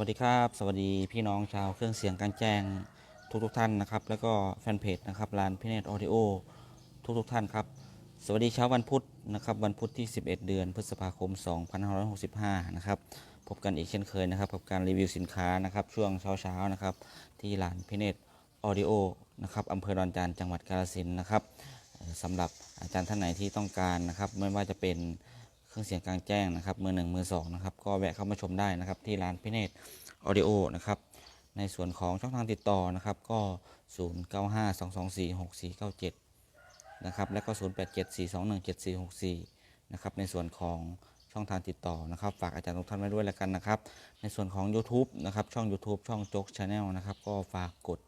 วัสดีครับ สวัสดีพี่น้องชาวเครื่องเสียงการแจ้งทุกทุกท่านนะครับ แล้วก็แฟนเพจนะครับลานพิเนตออดิโอทุกทุกท่านครับ สวัสดีเช้าวันพุธนะครับ วันพุธที่ 11 เดือน พฤษภาคม 2565 นะครับ พบกันอีกเช่นเคยนะครับกับการรีวิวสินค้านะครับ ช่วงเช้าๆนะครับ ที่ลานพิเนตออดิโอนะครับอำเภอดอนจานจังหวัดกาฬสินธุ์นะครับสำหรับอาจารย์ท่านไหนที่ต้องการนะครับ ไม่ว่าจะเป็น รื่องเสียงกลางแจ้งนะครับ มือหนึ่งมือสองนะครับ ก็แวะเข้ามาชมได้นะครับ ที่ร้านพิเนตออดิโอนะครับ ในส่วนของช่องทางติดต่อนะครับ ก็ 0 9 5 2 2 4 6 4 9 7 นะครับ และก็ 0 8 7 4 2 1 7 4 6 4 นะครับ ในส่วนของช่องทางติดต่อนะครับ ฝากอาจารย์ทุกท่านไว้ด้วยแล้วกันนะครับ ในส่วนของ YouTube นะครับ ช่อง YouTube ช่องโจ๊กชาแนลนะครับ ก็ฝากกด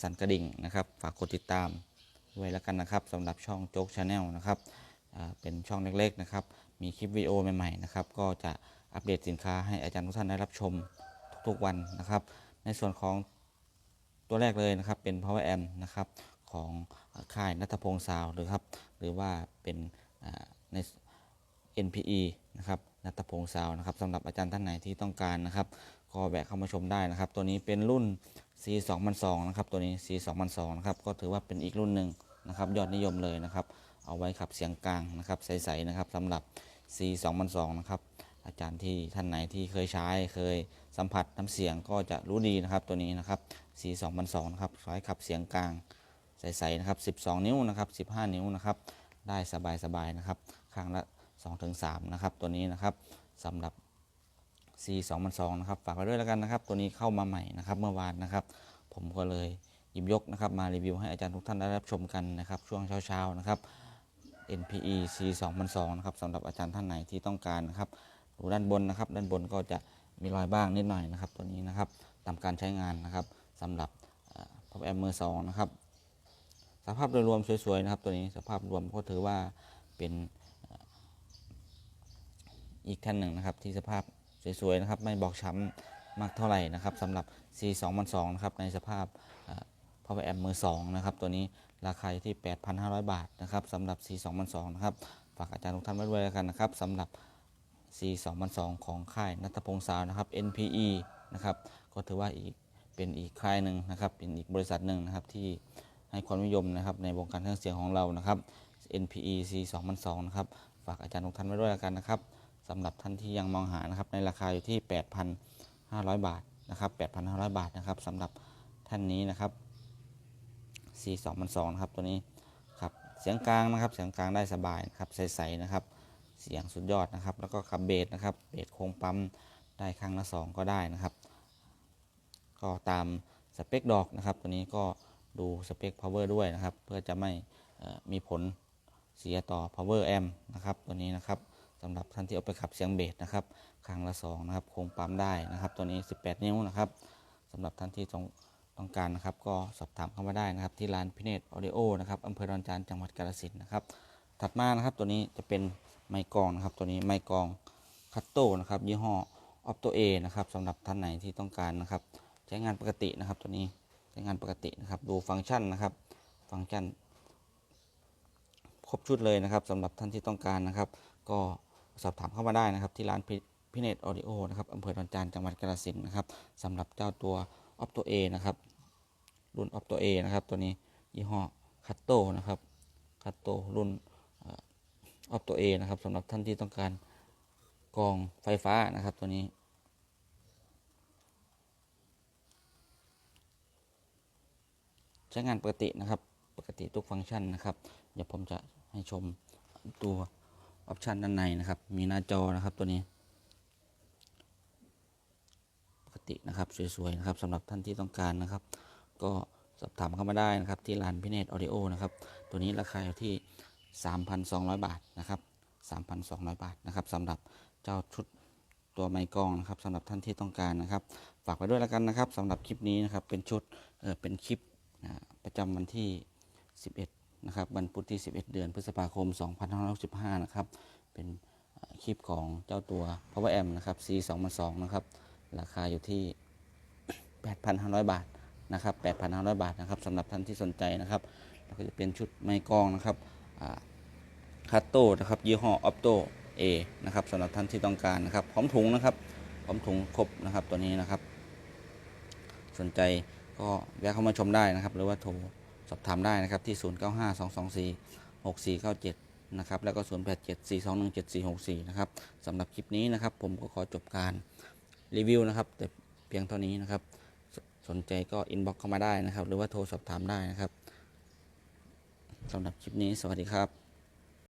สั่นกระดิ่งนะครับ ฝากกดติดตามด้วยแล้วกันนะครับสำหรับช่องโจ๊กชาแนลนะครับเป็นช่องเล็กๆนะครับ มีคลิปวิดีโอใหม่ๆนะครับ ก็จะอัปเดตสินค้าให้อาจารย์ทุกท่านได้รับชมทุกๆวันนะครับ ในส่วนของตัวแรกเลยนะครับ เป็น power amp นะครับของค่ายนัทพงศ์ซาวหรือครับ หรือว่าเป็นใน NPE นะครับนัทพงศ์ซาวนะครับสำหรับอาจารย์ท่านไหนที่ต้องการนะครับ ก็แวะเข้ามาชมได้นะครับ ตัวนี้เป็นรุ่น C 2 0 0นะครับ ตัวนี้ C 2 0 0นะครับ ก็ถือว่าเป็นอีกรุ่นหนึ่งนะครับ ยอดนิยมเลยนะครับ เอาไว้ขับเสียงกลางนะครับ ใสๆนะครับสำหรับ C 2 0 0นะครับ อาจารย์ที่ท่านไหนที่เคยใช้เคยสัมผัสน้ำเสียงก็จะรู้ดีนะครับตัวนี้นะครับ C 2 0 0นะครับใช้ขับเสียงกลางใสๆนะครับ 12 นิ้วนะครับ 15 นิ้วนะครับ ได้สบายๆนะครับ ข้างละ 2-3 นะครับ ตัวนี้นะครับสำหรับ C 2 0 0นะครับ ฝากไว้ด้วยแล้วกันนะครับ ตัวนี้เข้ามาใหม่นะครับ เมื่อวานนะครับ ผมก็เลยหยิบยกนะครับมารีวิวให้อาจารย์ทุกท่านได้รับชมกันนะครับ ช่วงเช้าๆนะครับ NPE C 2 0 0นะครับสำหรับอาจารย์ท่านไหนที่ต้องการนะครับดูด้านบนนะครับ ด้านบนก็จะมีรอยบ้างนิดหน่อยนะครับ ตัวนี้นะครับตามการใช้งานนะครับสำหรับพับแอมมือสองนะครับสภาพโดยรวมสวยๆนะครับ ตัวนี้สภาพรวมก็ถือว่าเป็นอีกท่านหนึ่งนะครับ ที่สภาพสวยๆนะครับ ไม่บอกช้ำมากเท่าไหร่นะครับสำหรับ C 2 0 0นะครับในสภาพพาวเวอร์แอมมือสองนะครับ ตัวนี้ ราคาอยู่ที่ 8,500 บาทนะครับสำหรับ C 2 0 0นะครับฝากอาจารย์ทุกท่านไว้ด้วยแล้วกันนะครับสำหรับ C 2 0 0ของค่ายนัทพงศ์สาวนะครับ NPE นะครับก็ถือว่าอีกเป็นอีกค่ายหนึ่งนะครับเป็นอีกบริษัทหนึ่งนะครับที่ให้ความนิยมนะครับในวงการเครื่องเสียงของเรานะครับ NPE C 2002 นะครับฝากอาจารย์ทุกท่านไว้ด้วยแล้วกันนะครับสำหรับท่านที่ยังมองหานะครับในราคาอยู่ที่ 8,500 บาทนะครับ8,500 บาทนะครับสำหรับท่านนี้นะครับ C 2002นะครับตัวนี้ครับเสียงกลางนะครับเสียงกลางได้สบายนะครับใสๆนะครับ เสียงสุดยอดนะครับ แล้วก็ขับเบสนะครับเบสโค้งปั๊มได้ข้งละสองก็ได้นะครับ ก็ตามสเปคดอกนะครับ ตัวนี้ก็ดูสเปค power ด้วยนะครับ เพื่อจะไม่มีผลเสียต่อ power amp นะครับตัวนี้นะครับสำหรับท่านที่เอาไปขับเสียงเบสนะครับข้งละสองนะครับโค้งปั๊มได้นะครับ ตัวนี้ 18 นิ้วนะครับสำหรับท่านที่ ต้องการนะครับก็สอบถามเข้ามาได้นะครับ ที่ร้านพิเนตออดิโอนะครับอำเภอดอนจานจังหวัดกาฬสินธุ์นะครับ ถัดมานะครับตัวนี้จะเป็นไมกรองนะครับ ตัวนี้ไมกรองคัตโตนะครับยี่ห้อออปโตเอนะครับสำหรับท่านไหนที่ต้องการนะครับ ใช้งานปกตินะครับ ตัวนี้ใช้งานปกตินะครับ ดูฟังก์ชันนะครับ ฟังก์ชัน ครบชุดเลยนะครับสำหรับท่านที่ต้องการนะครับ ก็สอบถามเข้ามาได้นะครับ ที่ร้านพิเนตออดิโอนะครับอำเภอดอนจานจังหวัดกาฬสินธุ์นะครับสำหรับเจ้าตัว ออปโตเอนะครับรุ่นออปโตเอนะครับตัวนี้ยี่ห้อคัตโตนะครับคัตโตรุ่นออฟตัวเอนะครับสำหรับท่านที่ต้องการกองไฟฟ้านะครับตัวนี้ใช้งานปกตินะครับปกติทุกฟังก์ชันนะครับเดี๋ยวผมจะให้ชมตัวออปชันด้านในนะครับ มีหน้าจอนะครับตัวนี้ ปก ตินะครับสวยๆนะครับสำหรับท่านที่ต้องการนะครับ ก็สอบถามเข้ามาได้นะครับที่ร้านพิเนตออดิโอนะครับตัวนี้ราคาอยู่ที่ 3,200 บาทนะครับ 3,200 บาทนะครับสำหรับเจ้าชุดตัวไม้กองนะครับสำหรับท่านที่ต้องการนะครับ ฝากไว้ด้วยแล้วกันนะครับสำหรับคลิปนี้นะครับเป็นชุดเออเป็นคลิปประจำวันที่ 11นะครับวันพุธที่ 11 เดือนพฤษภาคม 2565 นะครับเป็นคลิปของเจ้าตัว Power Amp นะครับ C 2 2นะครับ ราคาอยู่ที่ 8,500 บาทนะครับ 8,500 บาทนะครับสำหรับท่านที่สนใจนะครับแล้วก็จะเป็นชุดไม้กองนะครับคัตโต้นะครับยี่ห้อออปโตเอนะครับสำหรับท่านที่ต้องการนะครับพร้อมถุงนะครับพร้อมถุงครบนะครับตัวนี้นะครับ สนใจก็แวะเข้ามาชมได้นะครับ หรือว่าโทรสอบถามได้นะครับที่ 0 9 5 2 2 4 6 4 9 7 นะครับ แล้วก็ 0 8 7 4 2 1 7 4 6 4 นะครับสำหรับคลิปนี้นะครับ ผมก็ขอจบการ รีวิวนะครับ แต่เพียงเท่านี้นะครับสสนใจก็อินบ็อกเข้ามาได้นะครับ หรือว่าโทรสอบถามได้นะครับสำหรับคลิปนี้สวัสดีครับ